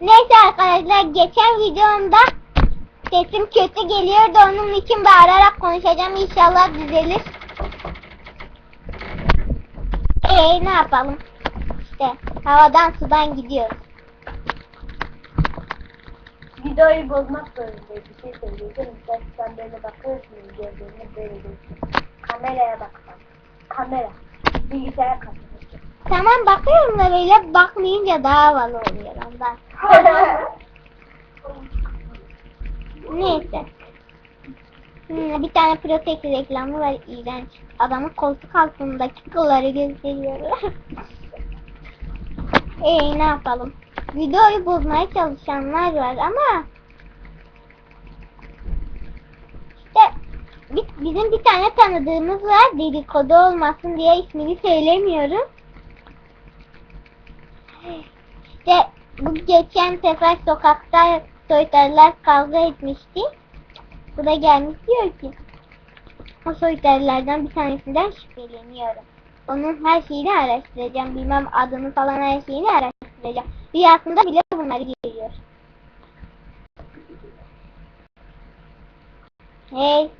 Neyse arkadaşlar geçen videomda sesim kötü geliyordu onun için bağırarak konuşacağım inşallah düzelir. Eee ne yapalım? İşte havadan sudan gidiyoruz. Videoyu bozmak zorundayız. Bir şey söyleyeceğim. İstersen böyle bakıyorsun gözlerine böyle gözüküyor. Kameraya bak bak. Kamera. Bilgisayara kapatıyorsun. Tamam bakıyorum da böyle bakmayınca daha havalı oluyor ondan. Neyse. Hmm, bir tane Protex reklamı var iğrenç. Adamın koltuk altındaki kolları gösteriyorlar. Eee ne yapalım? Videoyu bozmaya çalışanlar var ama işte bi- bizim bir tane tanıdığımız var dedikodu olmasın diye ismini söylemiyorum. İşte bu geçen sefer sokakta soytarılar kavga etmişti. Bu da gelmiş diyor ki o soytarılardan bir tanesinden şüpheleniyorum. Onun her şeyini araştıracağım. Bilmem adını falan her şeyini araştıracağım. Rüyasında bile bunları görüyor. Hey